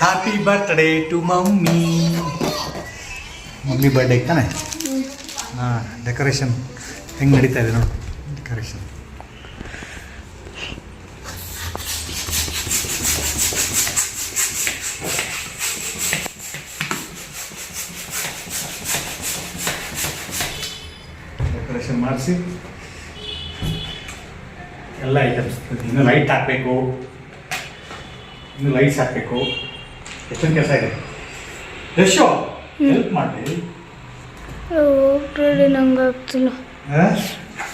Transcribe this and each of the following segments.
Happy birthday to mummy mummy birthday ತಾನೆ? ಹಾಂ decoration ಹೆಂಗೆ ನಡೀತಾ ಇದೆ ನೋಡಿ ಡೆಕೋರೇಷನ್ ಡೆಕೋರೇಷನ್ ಮಾಡಿಸಿ. ಎಲ್ಲ ಐಟಮ್ಸ್ ಇನ್ನು ಲೈಟ್ ಹಾಕಬೇಕು. ಇನ್ನು ಲೈಟ್ಸ್ ಹಾಕಬೇಕು. ಎಷ್ಟೊಂದು ಕೆಲಸ ಇದೆ. ಯಶೋ ಹೆಲ್ಪ್ ಮಾಡಿ ಹೋಗ್ರಿ ನಂಗೆ ಆಗ್ತಿಲ್ಲ.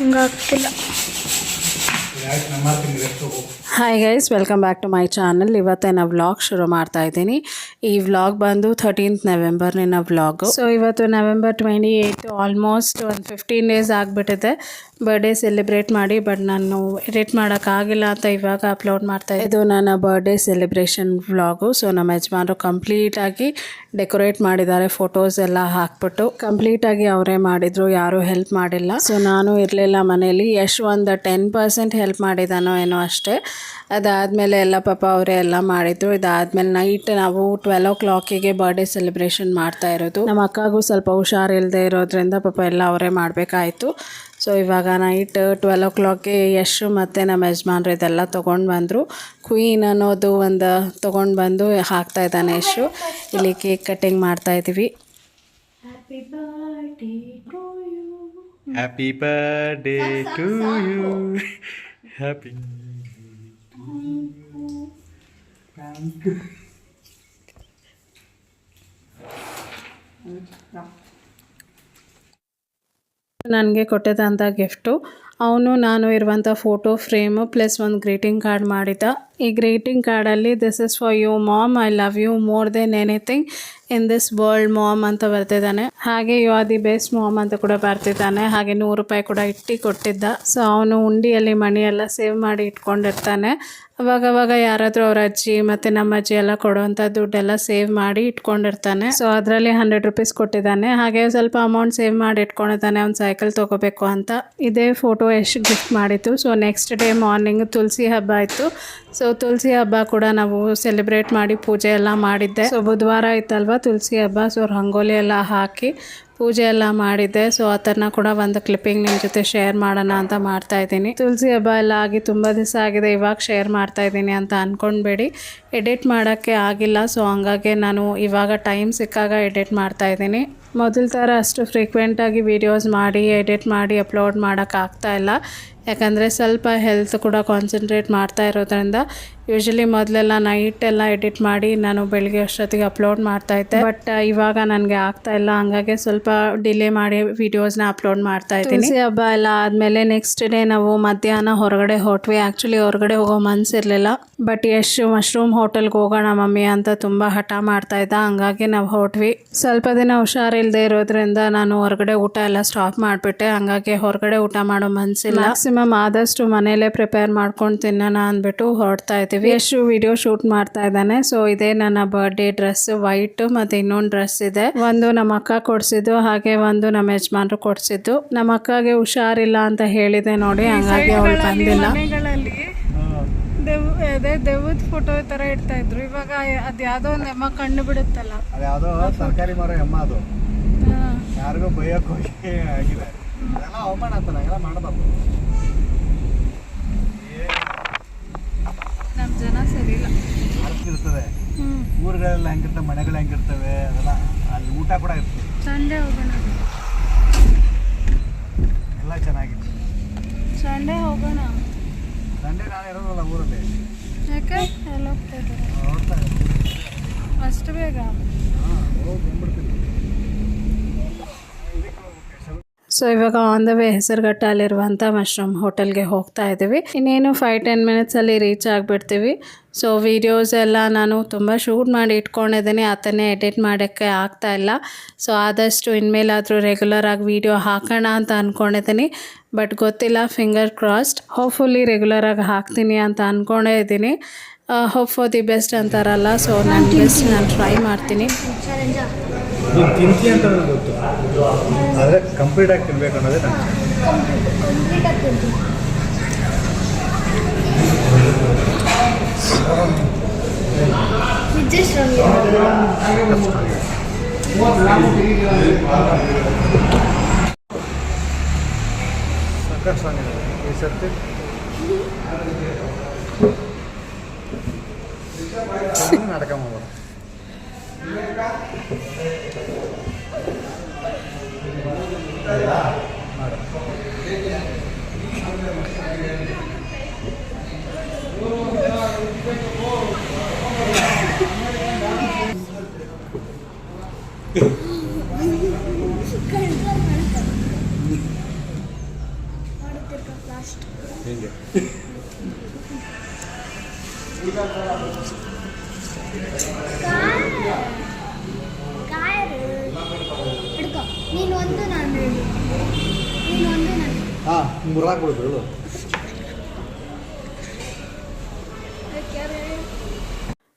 ನಂಗೆ ಆಗ್ತಿಲ್ಲ. Hi guys welcome back to my channel ನಾ ವ್ಲಾಗ್ ಶುರು ಮಾಡ್ತಾ ಇದ್ದೀನಿ. ಈ ವ್ಲಾಗ್ ಬಂದು ಥರ್ಟೀನ್ತ್ ನವೆಂಬರ್ನಿನ ವ್ಲಾಗ್ ಸೊ ಇವತ್ತು ನವೆಂಬರ್ ಟ್ವೆಂಟಿ ಏಯ್ಟ್ ಆಲ್ಮೋಸ್ಟ್ ಒಂದು ಫಿಫ್ಟೀನ್ ಡೇಸ್ ಆಗಿಬಿಟ್ಟಿದೆ. ಬರ್ಡೇ ಸೆಲೆಬ್ರೇಟ್ ಮಾಡಿ ಬಟ್ ನಾನು ಎಡಿಟ್ ಮಾಡೋಕ್ಕಾಗಿಲ್ಲ ಅಂತ ಇವಾಗ ಅಪ್ಲೋಡ್ ಮಾಡ್ತಾ ಇದ್ದೆ. ಇದು ನನ್ನ ಬರ್ಡೇ ಸೆಲೆಬ್ರೇಷನ್ ವ್ಲಾಗು ಸೊ ನಮ್ಮ ಯಜಮಾನರು ಕಂಪ್ಲೀಟಾಗಿ ಡೆಕೋರೇಟ್ ಮಾಡಿದ್ದಾರೆ ಫೋಟೋಸ್ ಎಲ್ಲ ಹಾಕ್ಬಿಟ್ಟು. ಕಂಪ್ಲೀಟಾಗಿ ಅವರೇ ಮಾಡಿದರು, ಯಾರೂ ಹೆಲ್ಪ್ ಮಾಡಿಲ್ಲ. ಸೊ ನಾನು ಇರಲಿಲ್ಲ ಮನೆಯಲ್ಲಿ ಎಷ್ಟು ಒಂದು ಟೆನ್ ಪರ್ಸೆಂಟ್ ಹೆಲ್ಪ್ ಮಾಡಿದಾನೋ ಏನೋ ಅಷ್ಟೇ. ಅದಾದಮೇಲೆ ಎಲ್ಲ ಪಾಪ ಅವರೇ ಎಲ್ಲ ಮಾಡಿದ್ರು. ಇದಾದಮೇಲೆ ನೈಟ್ ನಾವು ಟ್ವೆಲ್ ಓ ಕ್ಲಾಕಿಗೆ ಬರ್ಡೇ ಸೆಲೆಬ್ರೇಷನ್ ಮಾಡ್ತಾ ಇರೋದು. ನಮ್ಮ ಅಕ್ಕಗೂ ಸ್ವಲ್ಪ ಹುಷಾರಿಲ್ಲದೆ ಇರೋದ್ರಿಂದ ಪಾಪ ಎಲ್ಲ ಅವರೇ ಮಾಡಬೇಕಾಯಿತು. ಸೊ ಇವಾಗ ನೈಟ್ ಟ್ವೆಲ್ ಓ ಕ್ಲಾಕ್ಗೆ ಯಶು ಮತ್ತು ನಮ್ಮ ಯಜಮಾನ್ರು ಇದೆಲ್ಲ ತೊಗೊಂಡು ಬಂದರು. ಕ್ವೀನ್ ಅನ್ನೋದು ಒಂದು ತೊಗೊಂಡು ಬಂದು ಹಾಕ್ತಾ ಇದ್ದಾನೆ ಯಶು. ಇಲ್ಲಿ ಕೇಕ್ ಕಟ್ಟಿಂಗ್ ಮಾಡ್ತಾ ಇದ್ದೀವಿ. Happy birthday to you happy ನನಗೆ ಕೊಟ್ಟಿದ್ದಂಥ ಗಿಫ್ಟು ಅವನು ನಾನು ಇರುವಂಥ ಫೋಟೋ ಫ್ರೇಮು ಪ್ಲಸ್ ಒಂದು ಗ್ರೀಟಿಂಗ್ ಕಾರ್ಡ್ ಮಾಡಿದ್ದ. ಈ ಗ್ರೀಟಿಂಗ್ ಕಾರ್ಡಲ್ಲಿ this is for you mom I love you more than anything in this world mom ಅಂತ ಬರ್ತಿದ್ದಾನೆ. ಹಾಗೆ you are the best mom ಅಂತ ಕೂಡ ಬರ್ತಿದ್ದಾನೆ. ಹಾಗೆ ನೂರು ರೂಪಾಯಿ ಕೂಡ ಇಟ್ಟು ಕೊಟ್ಟಿದ್ದ. ಸೊ ಅವನು ಉಂಡಿಯಲ್ಲಿ ಮಣಿ ಎಲ್ಲ ಸೇವ್ ಮಾಡಿ ಇಟ್ಕೊಂಡಿರ್ತಾನೆ. ಅವಾಗ ಅವಾಗ ಯಾರಾದರೂ ಅವ್ರ ಅಜ್ಜಿ ಮತ್ತು ನಮ್ಮ ಅಜ್ಜಿ ಎಲ್ಲ ಕೊಡುವಂಥ ದುಡ್ಡೆಲ್ಲ ಸೇವ್ ಮಾಡಿ ಇಟ್ಕೊಂಡಿರ್ತಾನೆ. ಸೊ ಅದರಲ್ಲಿ ಹಂಡ್ರೆಡ್ ರುಪೀಸ್ ಕೊಟ್ಟಿದ್ದಾನೆ. ಹಾಗೆ ಸ್ವಲ್ಪ ಅಮೌಂಟ್ ಸೇವ್ ಮಾಡಿ ಇಟ್ಕೊಂಡಿದ್ದಾನೆ. ಅವ್ನು ಸೈಕಲ್ ತೊಗೋಬೇಕು ಅಂತ. ಇದೇ ಫೋಟೋ ಎಷ್ಟು ಗಿಫ್ಟ್ ಮಾಡಿತ್ತು so next day morning Tulasi ಹಬ್ಬ ಆಯಿತು. ಸೊ ತುಳಸಿ ಹಬ್ಬ ಕೂಡ ನಾವು ಸೆಲೆಬ್ರೇಟ್ ಮಾಡಿ ಪೂಜೆ ಎಲ್ಲ ಮಾಡಿದ್ದೆ. ಸೊ ಬುಧವಾರ ಇತ್ತಲ್ವ ತುಳಸಿ ಹಬ್ಬ? ಸೊ ರಂಗೋಲಿ ಎಲ್ಲ ಹಾಕಿ ಪೂಜೆ ಎಲ್ಲ ಮಾಡಿದ್ದೆ. ಸೊ ಅದನ್ನ ಕೂಡ ಒಂದು ಕ್ಲಿಪ್ಪಿಂಗ್ ನಿಮ್ಮ ಜೊತೆ ಶೇರ್ ಮಾಡೋಣ ಅಂತ ಮಾಡ್ತಾ ಇದ್ದೀನಿ. ತುಳಸಿ ಹಬ್ಬ ಎಲ್ಲ ಆಗಿ ತುಂಬ ದಿವಸ ಆಗಿದೆ. ಇವಾಗ ಶೇರ್ ಮಾಡ್ತಾ ಇದ್ದೀನಿ ಅಂತ ಅಂದ್ಕೊಂಡ್ಬೇಡಿ ಎಡಿಟ್ ಮಾಡೋಕ್ಕೆ ಆಗಿಲ್ಲ. ಸೊ ಹಂಗಾಗಿ ನಾನು ಇವಾಗ ಟೈಮ್ ಸಿಕ್ಕಾಗ ಎಡಿಟ್ ಮಾಡ್ತಾ ಇದ್ದೀನಿ. ಮೊದಲ ಥರ ಅಷ್ಟು ಫ್ರೀಕ್ವೆಂಟಾಗಿ ವೀಡಿಯೋಸ್ ಮಾಡಿ ಎಡಿಟ್ ಮಾಡಿ ಅಪ್ಲೋಡ್ ಮಾಡೋಕ್ಕಾಗ್ತಾ ಇಲ್ಲ. ಯಾಕಂದರೆ ಸ್ವಲ್ಪ ಹೆಲ್ತ್ ಕೂಡ ಕಾನ್ಸಂಟ್ರೇಟ್ ಮಾಡ್ತಾ ಇರೋದ್ರಿಂದ ಯೂಶಲಿ ಮೊದಲೆಲ್ಲ ನೈಟ್ ಎಲ್ಲ ಎಡಿಟ್ ಮಾಡಿ ನಾನು ಬೆಳಗ್ಗೆ ಅಷ್ಟೊತ್ತಿಗೆ ಅಪ್ಲೋಡ್ ಮಾಡ್ತಾ ಇದ್ದೆ. ಬಟ್ ಇವಾಗ ನನಗೆ ಆಗ್ತಾ ಇಲ್ಲ. ಹಂಗಾಗಿ ಸ್ವಲ್ಪ ಡಿಲೇ ಮಾಡಿ ವೀಡಿಯೋಸ್ನ ಅಪ್ಲೋಡ್ ಮಾಡ್ತಾ ಇದ್ದೀನಿ. ಹಬ್ಬ ಎಲ್ಲ ಆದಮೇಲೆ ನೆಕ್ಸ್ಟ್ ಡೇ ನಾವು ಮಧ್ಯಾಹ್ನ ಹೊರಗಡೆ ಹೊಟ್ವಿ ಆ್ಯಕ್ಚುಲಿ ಹೊರಗಡೆ ಹೋಗೋ ಮನಸ್ಸಿರಲಿಲ್ಲ ಬಟ್ ಎಷ್ಟು ಮಶ್ರೂಮ್ ಹೋಟೆಲ್ಗೆ ಹೋಗೋಣ ಮಮ್ಮಿ ಅಂತ ತುಂಬ ಹಠ ಮಾಡ್ತಾ ಇದ್ದ. ಹಂಗಾಗಿ ನಾವು ಹೊಟ್ವಿ ಸ್ವಲ್ಪ ದಿನ ಹುಷಾರಿಲ್ಲದೆ ಇರೋದ್ರಿಂದ ನಾನು ಹೊರಗಡೆ ಊಟ ಎಲ್ಲ ಸ್ಟಾಪ್ ಮಾಡಿಬಿಟ್ಟೆ. ಹಂಗಾಗಿ ಹೊರಗಡೆ ಊಟ ಮಾಡೋ ಮನಸ್ಸಿಲ್ಲ ಮ್ಯಾಕ್ಸಿಮಮ್ ಆದಷ್ಟು ಮನೇಲೇ ಪ್ರಿಪೇರ್ ಮಾಡ್ಕೊಂಡು ತಿನ್ನೋಣ ಅಂದ್ಬಿಟ್ಟು ಹೊರಡ್ತಾ ಇದ್ದೀವಿ. ಎಷ್ಟು ವಿಡಿಯೋ ಶೂಟ್ ಮಾಡ್ತಾ ಇದ್ದಾನೆ? ಸೊ ಇದೇ ನನ್ನ ಬರ್ಡೇ ಡ್ರೆಸ್ ವೈಟ್ ಮತ್ತು ಇನ್ನೊಂದು ಡ್ರೆಸ್ ಇದೆ. ಒಂದು ನಮ್ಮ ಅಕ್ಕ ಕೊಡಿಸಿದ್ದು ಹಾಗೆ ಒಂದು ನಮ್ಮ ಯಜಮಾನ್ರು ಕೊಡಿಸಿದ್ದು. ನಮ್ಮ ಅಕ್ಕಗೆ ಹುಷಾರಿಲ್ಲ ಅಂತ ಹೇಳಿದೆ ನೋಡಿ ಹಂಗಾಗಿ ಅವಳು ಬಂದಿಲ್ಲ. ಅದೇ ದೆವ್ವದ ಫೋಟೋ ಥರ ಇಡ್ತಾ ಇದ್ರು. ಇವಾಗ ಅದು ಯಾವುದೋ ಒಂದು ಎಮ್ಮ ಕಣ್ಣು ಬಿಡುತ್ತಲ್ಲ. ಸರ್ಕಾರಿ ಮರ ಎಮ್ಮ ಅದು. ಯಾರಿಗೋ ಬೈಯಕ್ಕೆ ಹೋಗಿ ಆಗಿದೆ. ಅದೆಲ್ಲ ಅವಮಾನ ಅಂತ ಎಲ್ಲ ಮಾಡಬಾರ್ದು ನಮ್ಮ ಜನ ಸರಿ ಇಲ್ಲ ಹ್ಞೂ ಊರುಗಳೆಲ್ಲ ಹೆಂಗಿರ್ತವೆ ಮನೆಗಳು ಹೆಂಗಿರ್ತವೆ ಅದೆಲ್ಲ ಅಲ್ಲಿ ಊಟ ಕೂಡ ಇರ್ತದೆ. ಸಂಡೇ ಹೋಗೋಣ ಎಲ್ಲ ಚೆನ್ನಾಗಿದೆ ಸಂಡೇ ಹೋಗೋಣ ಸಂಡೇ ನಾನು ಇರೋದಲ್ಲ ಊರಲ್ಲಿ ಯಾಕೆ ಎಲ್ಲ ಹೋಗ್ತಾ ಇದ್ದಾರೆ ನೋಡ್ತಾ ಅಷ್ಟು ಬೇಗ ಹಾಂ ಹೋಗಿ ಬಂದ್ಬಿಡ್ತೀನಿ ಸೊ ಇವಾಗ ಆನ್ ದ ವೇ ಹೆಸರುಘಟ್ಟಲ್ಲಿರುವಂಥ ಮಶ್ರೂಮ್ ಹೋಟೆಲ್ಗೆ ಹೋಗ್ತಾ ಇದ್ದೀವಿ. ಇನ್ನೇನು ಫೈವ್ ಟೆನ್ ಮಿನಿಟ್ಸಲ್ಲಿ ರೀಚ್ ಆಗಿಬಿಡ್ತೀವಿ. ಸೊ ವೀಡಿಯೋಸ್ ಎಲ್ಲ ನಾನು ತುಂಬ ಶೂಟ್ ಮಾಡಿ ಇಟ್ಕೊಂಡಿದ್ದೀನಿ. ಅದನ್ನೇ ಎಡಿಟ್ ಮಾಡೋಕ್ಕೆ ಆಗ್ತಾ ಇಲ್ಲ. ಸೊ ಆದಷ್ಟು ಇನ್ಮೇಲಾದರೂ ರೆಗ್ಯುಲರ್ ಆಗಿ ವೀಡಿಯೋ ಹಾಕೋಣ ಅಂತ ಅಂದ್ಕೊಂಡಿದ್ದೀನಿ ಬಟ್ ಗೊತ್ತಿಲ್ಲ ಫಿಂಗರ್ ಕ್ರಾಸ್ಡ್ ಹೋಪ್ಫುಲ್ಲಿ ರೆಗ್ಯುಲರ್ ಆಗಿ ಹಾಕ್ತೀನಿ ಅಂತ ಅಂದ್ಕೊಂಡೇ ಇದ್ದೀನಿ. ಹೋಪ್ ಫಾರ್ ದಿ ಬೆಸ್ಟ್ ಅಂತಾರಲ್ಲ. ಸೊ ನಾನು ಬೆಸ್ಟ್ ನಾನು ಟ್ರೈ ಮಾಡ್ತೀನಿ ನೀನು ತಿಂತಿ ಅಂತ ನನಗೆ ಗೊತ್ತು ಆದರೆ ಕಂಪ್ಲೀಟ್ ಆಗಿ ತಿನ್ಬೇಕು ಅನ್ನೋದೇ ನಾನು ವಿಜಯೇಶ್ವರ ಈ ಸರ್ತಿ ನಾಟಕ ಮಾಡ್ಬೋದು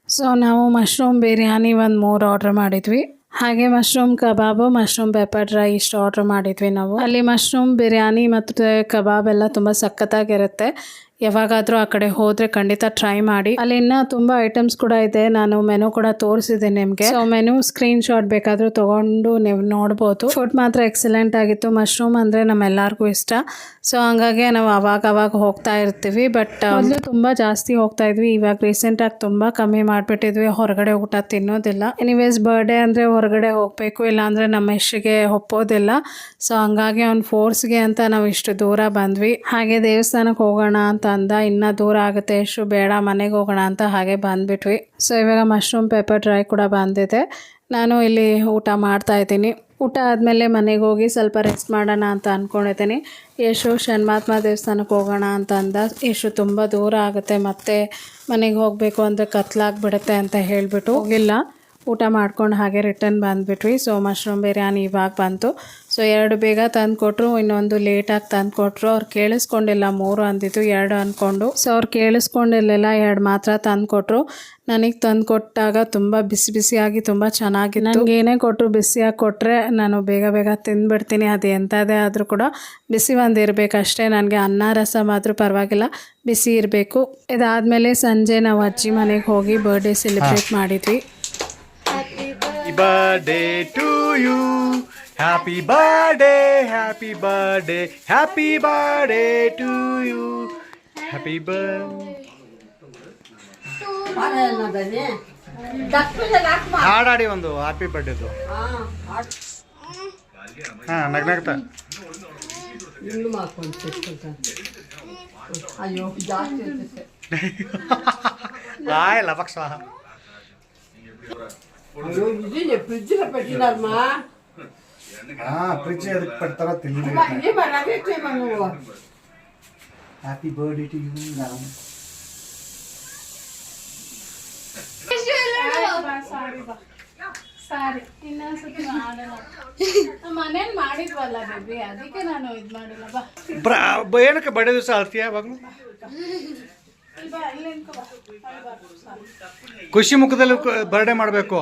ಸೊ ನಾವು ಮಶ್ರೂಮ್ ಬಿರಿಯಾನಿ ಒಂದು ಮೂರು ಆರ್ಡ್ರ್ ಮಾಡಿದ್ವಿ. ಹಾಗೆ mushroom kebab mushroom pepper dry ಇಷ್ಟು ಆರ್ಡ್ರ್ ಮಾಡಿದ್ವಿ ನಾವು. ಅಲ್ಲಿ ಮಶ್ರೂಮ್ ಬಿರಿಯಾನಿ ಮತ್ತು ಕಬಾಬ್ ಎಲ್ಲ ತುಂಬ ಸಖತ್ತಾಗಿರುತ್ತೆ. ಯಾವಾಗಾದರೂ ಆ ಕಡೆ ಹೋದರೆ ಖಂಡಿತ ಟ್ರೈ ಮಾಡಿ. ಅಲ್ಲಿ ಇನ್ನೂ ತುಂಬ ಐಟಮ್ಸ್ ಕೂಡ ಇದೆ. ನಾನು ಮೆನು ಕೂಡ ತೋರಿಸಿದೆ ನಿಮಗೆ. ಸೊ ಮೆನು ಸ್ಕ್ರೀನ್ ಶಾಟ್ ಬೇಕಾದರೂ ತೊಗೊಂಡು ನೀವು ನೋಡ್ಬೋದು. ಫುಡ್ ಮಾತ್ರ ಎಕ್ಸಲೆಂಟ್ ಆಗಿತ್ತು. ಮಶ್ರೂಮ್ ಅಂದರೆ ನಮ್ಮೆಲ್ಲರಿಗೂ ಇಷ್ಟ. ಸೊ ಹಂಗಾಗಿ ನಾವು ಅವಾಗ ಅವಾಗ ಹೋಗ್ತಾ ಇರ್ತೀವಿ. ಬಟ್ ಮೊದಲು ತುಂಬ ಜಾಸ್ತಿ ಹೋಗ್ತಾ ಇದ್ವಿ. ಇವಾಗ ರೀಸೆಂಟಾಗಿ ತುಂಬ ಕಮ್ಮಿ ಮಾಡಿಬಿಟ್ಟಿದ್ವಿ. ಹೊರಗಡೆ ಊಟ ತಿನ್ನೋದಿಲ್ಲ. ಎನಿವೇಸ್ ಬರ್ಡೇ ಅಂದರೆ ಹೊರಗಡೆ ಹೋಗಬೇಕು. ಇಲ್ಲಾಂದರೆ ನಮ್ಮ ಇಷ್ಟಿಗೆ ಒಪ್ಪೋದಿಲ್ಲ. ಸೊ ಹಂಗಾಗಿ ಅವ್ನ ಫೋರ್ಸ್ಗೆ ಅಂತ ನಾವು ಇಷ್ಟು ದೂರ ಬಂದ್ವಿ. ಹಾಗೆ ದೇವಸ್ಥಾನಕ್ಕೆ ಹೋಗೋಣ ಅಂತ ಅಂದ ಇನ್ನೂ ದೂರ ಆಗುತ್ತೆ ಎಷ್ಟು ಬೇಡ, ಮನೆಗೆ ಹೋಗೋಣ ಅಂತ ಹಾಗೆ ಬಂದ್ಬಿಟ್ವಿ. ಸೊ ಇವಾಗ ಮಶ್ರೂಮ್ ಪೆಪ್ಪರ್ ಡ್ರೈ ಕೂಡ ಬಂದಿದೆ. ನಾನು ಇಲ್ಲಿ ಊಟ ಮಾಡ್ತಾ ಇದ್ದೀನಿ. ಊಟ ಆದಮೇಲೆ ಮನೆಗೆ ಹೋಗಿ ಸ್ವಲ್ಪ ರೆಸ್ಟ್ ಮಾಡೋಣ ಅಂತ ಅಂದ್ಕೊಂಡಿದ್ದೀನಿ ಯಶು ಷಣ್ಮಾತ್ಮ ದೇವಸ್ಥಾನಕ್ಕೆ ಹೋಗೋಣ ಅಂತ ಅಂದ. ಯಶು ತುಂಬ ದೂರ ಆಗುತ್ತೆ, ಮತ್ತೆ ಮನೆಗೆ ಹೋಗಬೇಕು ಅಂದರೆ ಕತ್ಲಾಗ್ಬಿಡುತ್ತೆ ಅಂತ ಹೇಳಿಬಿಟ್ಟು ಹೋಗಿಲ್ಲ. ಊಟ ಮಾಡ್ಕೊಂಡು ಹಾಗೆ ರಿಟರ್ನ್ ಬಂದುಬಿಟ್ವಿ. ಸೊ ಮಶ್ರೂಮ್ ಬಿರಿಯಾನಿ ಇವಾಗ ಬಂತು. ಸೊ ಎರಡು ಬೇಗ ತಂದು ಕೊಟ್ಟರು ಇನ್ನೊಂದು ಲೇಟಾಗಿ ತಂದು ಕೊಟ್ಟರು ಅವ್ರು ಕೇಳಿಸ್ಕೊಂಡಿಲ್ಲ ಮೂರು ಅಂದಿದ್ದು ಎರಡು ಅಂದ್ಕೊಂಡು ಸೊ ಅವ್ರು ಕೇಳಿಸ್ಕೊಂಡಿರಲಿಲ್ಲ ಎರಡು ಮಾತ್ರ ತಂದು ಕೊಟ್ಟರು ನನಗೆ ತಂದು ಕೊಟ್ಟಾಗ ತುಂಬ ಬಿಸಿ ಬಿಸಿಯಾಗಿ ತುಂಬ ಚೆನ್ನಾಗಿ ನನಗೆ ಏನೇ ಕೊಟ್ಟರು ಬಿಸಿಯಾಗಿ ಕೊಟ್ಟರೆ ನಾನು ಬೇಗ ಬೇಗ ತಿಂದ್ಬಿಡ್ತೀನಿ. ಅದು ಎಂಥದೇ ಆದರೂ ಕೂಡ ಬಿಸಿ ಒಂದು ಇರಬೇಕಷ್ಟೇ. ನನಗೆ ಅನ್ನ ರಸ ಮಾತ್ರ ಪರವಾಗಿಲ್ಲ. ಬಿಸಿ ಇರಬೇಕು. ಇದಾದಮೇಲೆ ಸಂಜೆ ನಾವು ಅಜ್ಜಿ ಮನೆಗೆ ಹೋಗಿ ಬರ್ಡೇ ಸೆಲೆಬ್ರೇಟ್ ಮಾಡಿದ್ವಿ. Birthday to you happy birthday happy birthday happy birthday to you happy ಬರ್ ಮಾರಣ್ಣ ಬಾಜಿ ಒಂದು ಹ್ಯಾಪಿ ಬರ್ತಡೂ ಹಾ ಹ ಹ ಹನಗ್ನಗ್ತಾ ಜಾಸ್ತಿ ಇತ್ತೆ ಲೈ ಲಬಕ್ಷಾ ಲಾಯ್ ಲಪಕ್ಷ ಅಯ್ಯೋ ಇದೀನಿ ಫ್ರಿಜ್ಜಿನ పెట్టినారమ్మా ಹಾ ಫ್ರಿಜ್ ಅದಕ್ಕೆ ಪಡ್ತಾರ ತಿಂಡಿ ఇది మన రవి నువ్వు ಹ್ಯಾಪಿ ಬರ್ಡೇ ಟು ಯು ನಾವು ಸಾರಿ ಬಾ ಸಾರಿ ಇನ್ನೊಂದ್ಸತಿ ಮಾಡಲ್ಲ ಮನೇಲಿ ಮಾಡಿದ್ವಲ್ಲ ಬೇಬಿ ಅದಕ್ಕೆ ನಾನು ಇದು ಮಾಡಿಲ್ಲ ಬಾ ಏನಕ್ಕೆ ಬರ್ಡೇ ದಿವಸ ಅಳ್ತೀಯ ಯಾವಾಗಲೂ ಇಲ್ಲಿ ಬಾ ಇಲ್ಲಿ ನಿಂತ್ಕೊ ಬಾ ಅಳ್ಬಾರ್ದು, ಸಾರಿ. ಖುಷಿ ಮುಖದಲ್ಲಿ ಬರ್ಡೇ ಮಾಡಬೇಕು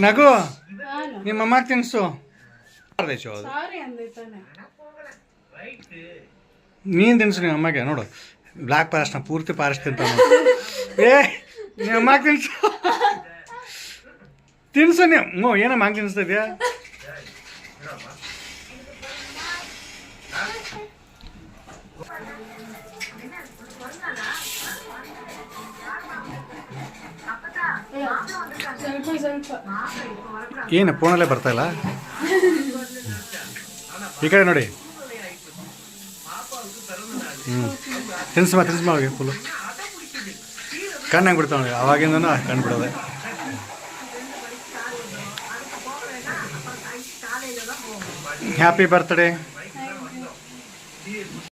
ನಗು ನಿಮ್ಮ ಅಮ್ಮ ತಿನ್ಸು. ನೀನ್ ತಿನ್ಸು ನಿಮ್ಮ ಅಮ್ಮಗೆ ನೋಡು. ಬ್ಲ್ಯಾಕ್ನ ಪೂರ್ತಿ ಫಾರೆಸ್ಟ್ ತಿಂತ ಏ ನಿಮ್ಮ ಅಮ್ಮ ತಿನ್ಸು. ತಿನ್ಸು ನೀವು ಏನಮ್ಮ ಹಂಗೆ ಏನು ಫೋನಲ್ಲೇ ಬರ್ತಾ ಇಲ್ಲ? ಈ ಕಡೆ ನೋಡಿ. ಹ್ಞೂ ತಿನ್ಸಮ್ಮ ತಿನ್ಸಮ್ಮ ಹೋಗಿ ಫುಲ್ಲು. ಕಣ್ಣಾಗಿ ಬಿಡ್ತಾವೆ ಅವಾಗಿಂದನೂ ಕಣ್ಣು ಬಿಡೋದೆ. Happy birthday